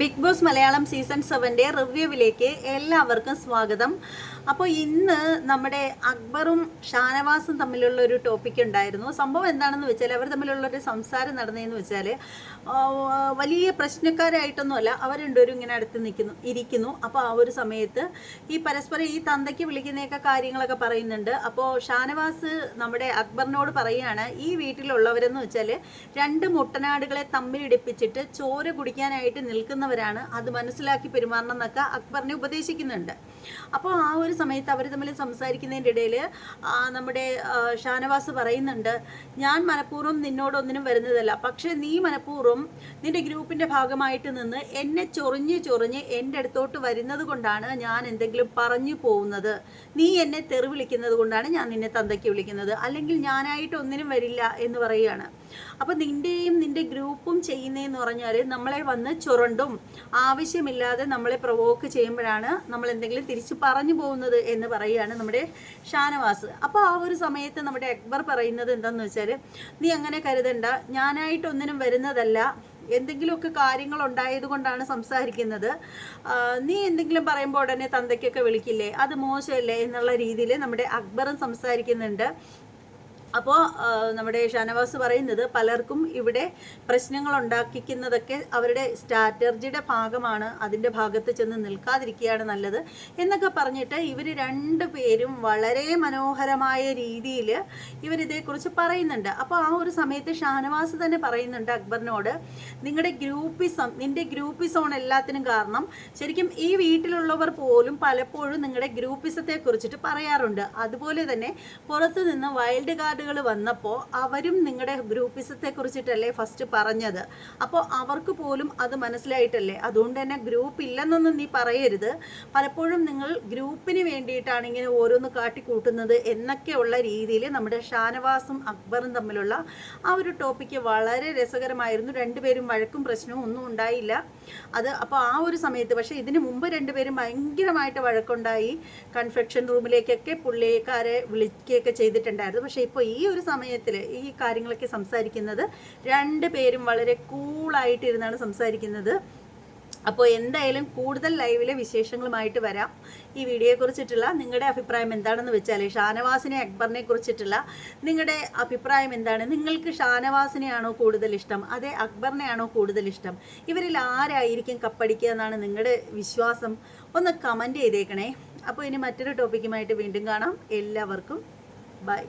Big Boss Malayalam season സെവന്റെ റിവ്യൂവിലേക്ക് എല്ലാവർക്കും സ്വാഗതം. അപ്പോൾ ഇന്ന് നമ്മുടെ അക്ബറും ഷാനവാസും തമ്മിലുള്ള ഒരു ടോപ്പിക് ഉണ്ടായിരുന്നു. സംഭവം എന്താണെന്ന് വെച്ചാൽ അവർ തമ്മിലുള്ള ഒരു സംസാരം നടന്നതെന്ന് വെച്ചാൽ വലിയ പ്രശ്നക്കാരായിട്ടൊന്നുമല്ല അവർ രണ്ടുപേരും ഇങ്ങനെ അടുത്ത് നിൽക്കുന്നു ഇരിക്കുന്നു. അപ്പോൾ ആ ഒരു സമയത്ത് ഈ പരസ്പരം ഈ തന്തയ്ക്ക് വിളിക്കുന്നതൊക്കെ കാര്യങ്ങളൊക്കെ പറയുന്നുണ്ട്. അപ്പോൾ ഷാനവാസ് നമ്മുടെ അക്ബറിനോട് പറയുകയാണ് ഈ വീട്ടിലുള്ളവരെന്ന് വെച്ചാൽ രണ്ട് മുട്ടനാടുകളെ തമ്മിലിടിപ്പിച്ചിട്ട് ചോര കുടിക്കാനായിട്ട് നിൽക്കുന്നവരാണ്. അത് മനസ്സിലാക്കി പെരുമാറണം എന്നൊക്കെ അക്ബറിനെ ഉപദേശിക്കുന്നുണ്ട്. അപ്പോൾ ആ ഒരു സമയത്ത് അവർ തമ്മിൽ സംസാരിക്കുന്നതിന്റെ ഇടയിൽ നമ്മുടെ ഷാനവാസ് പറയുന്നുണ്ട് ഞാൻ മനഃപൂർവം നിന്നോടൊന്നിനും വരുന്നതല്ല. പക്ഷേ നീ മനഃപൂർവം നിന്റെ ഗ്രൂപ്പിന്റെ ഭാഗമായിട്ട് നിന്ന് എന്നെ ചൊറിഞ്ഞ് ചൊറിഞ്ഞ് എന്റെ അടുത്തോട്ട് വരുന്നത് കൊണ്ടാണ് ഞാൻ എന്തെങ്കിലും പറഞ്ഞു പോകുന്നത്. നീ എന്നെ തെറി വിളിക്കുന്നത് കൊണ്ടാണ് ഞാൻ നിന്നെ തന്തയ്ക്ക് വിളിക്കുന്നത്. അല്ലെങ്കിൽ ഞാനായിട്ട് ഒന്നിനും വരില്ല എന്ന് പറയുകയാണ്. അപ്പോൾ നിന്റെയും നിന്റെ ഗ്രൂപ്പും ചെയ്യുന്നതെന്ന് പറഞ്ഞാൽ നമ്മളെ വന്ന് ചുരണ്ടും ആവശ്യമില്ലാതെ നമ്മളെ പ്രൊവോക്ക് ചെയ്യുമ്പോഴാണ് നമ്മൾ എന്തെങ്കിലും തിരിച്ച് പറഞ്ഞു പോകുന്നത് എന്ന് പറയുകയാണ് നമ്മുടെ ഷാനവാസ്. അപ്പോൾ ആ ഒരു സമയത്ത് നമ്മുടെ അക്ബർ പറയുന്നത് എന്താണെന്ന് വെച്ചാൽ നീ അങ്ങനെ കരുതണ്ട. ഞാനായിട്ടൊന്നിനും വരുന്നതല്ല. എന്തെങ്കിലുമൊക്കെ കാര്യങ്ങൾ ഉണ്ടായത് കൊണ്ടാണ് സംസാരിക്കുന്നത്. നീ എന്തെങ്കിലും പറയുമ്പോൾ ഉടനെ തന്തയ്ക്കൊക്കെ വിളിക്കില്ലേ? അത് മോശമല്ലേ? എന്നുള്ള രീതിയിൽ നമ്മുടെ അക്ബറും സംസാരിക്കുന്നുണ്ട്. അപ്പോൾ നമ്മുടെ ഷാനവാസ് പറയുന്നത് പലർക്കും ഇവിടെ പ്രശ്നങ്ങൾ ഉണ്ടാക്കിക്കുന്നതൊക്കെ അവരുടെ സ്ട്രാറ്റർജിയുടെ ഭാഗമാണ് അതിന്റെ ഭാഗത്ത് ചെന്ന് നിൽക്കാതിരിക്കുകയാണ് നല്ലത് എന്നൊക്കെ പറഞ്ഞിട്ട് ഇവർ രണ്ട് പേരും വളരെ മനോഹരമായ രീതിയിൽ ഇവരിതേക്കുറിച്ച് പറയുന്നുണ്ട്. അപ്പോൾ ആ ഒരു സമയത്ത് ഷാനവാസ് തന്നെ പറയുന്നുണ്ട് അക്ബറിനോട് നിങ്ങളുടെ ഗ്രൂപ്പിസം നിന്റെ ഗ്രൂപ്പിസോൺ എല്ലാത്തിനും കാരണം ശരിക്കും ഈ വീട്ടിലുള്ളവർ പോലും പലപ്പോഴും നിങ്ങളുടെ ഗ്രൂപ്പിസത്തെ കുറിച്ചിട്ട് പറയാറുണ്ട്. അതുപോലെ തന്നെ പുറത്തു നിന്ന് വൈൽഡ് കാർഡുകൾ വന്നപ്പോൾ അവരും നിങ്ങളുടെ ഗ്രൂപ്പിസത്തെ കുറിച്ചിട്ടല്ലേ ഫസ്റ്റ് പറഞ്ഞത്. അപ്പോൾ അവർക്ക് പോലും അത് മനസ്സിലായിട്ടല്ലേ? അതുകൊണ്ട് തന്നെ ഗ്രൂപ്പ് ഇല്ലെന്നൊന്നും നീ പറയരുത്. പലപ്പോഴും നിങ്ങൾ ഗ്രൂപ്പിന് വേണ്ടിയിട്ടാണ് ഇങ്ങനെ ഓരോന്ന് കാട്ടിക്കൂട്ടുന്നത് എന്നൊക്കെയുള്ള രീതിയിൽ നമ്മുടെ ഷാനവാസും അക്ബറും തമ്മിലുള്ള ആ ഒരു ടോപ്പിക്ക് വളരെ രസകരമായിരുന്നു. രണ്ടുപേരും വഴക്കും പ്രശ്നവും ഒന്നും ഉണ്ടായില്ല. അത് അപ്പോൾ ആ ഒരു സമയത്ത് പക്ഷേ ഇതിന് മുമ്പ് രണ്ടുപേരും ഭയങ്കരമായിട്ട് വഴക്കുണ്ടായി. കൺഫെക്ഷൻ റൂമിലേക്കൊക്കെ പുള്ളിക്കാരെ വിളിക്കുകയൊക്കെ ചെയ്തിട്ടുണ്ടായിരുന്നു. പക്ഷേ ഇപ്പോൾ ഈ ഒരു സമയത്തിൽ ഈ കാര്യങ്ങളൊക്കെ സംസാരിക്കുന്നത് രണ്ട് പേരും വളരെ കൂളായിട്ടിരുന്നാണ് സംസാരിക്കുന്നത്. അപ്പോൾ എന്തായാലും കൂടുതൽ ലൈവിലെ വിശേഷങ്ങളുമായിട്ട് വരാം. ഈ വീഡിയോയെ കുറിച്ചിട്ടുള്ള നിങ്ങളുടെ അഭിപ്രായം എന്താണെന്ന് വെച്ചാൽ ഷാനവാസിനെ അക്ബറിനെ കുറിച്ചിട്ടുള്ള നിങ്ങളുടെ അഭിപ്രായം എന്താണ്? നിങ്ങൾക്ക് ഷാനവാസിനെയാണോ കൂടുതൽ ഇഷ്ടം? അതെ അക്ബറിനെയാണോ കൂടുതൽ ഇഷ്ടം? ഇവരിൽ ആരായിരിക്കും കപ്പടിക്കുക എന്നാണ് നിങ്ങളുടെ വിശ്വാസം? ഒന്ന് കമന്റ് ചെയ്തേക്കണേ. അപ്പോൾ ഇനി മറ്റൊരു ടോപ്പിക്കുമായിട്ട് വീണ്ടും കാണാം. എല്ലാവർക്കും ബൈ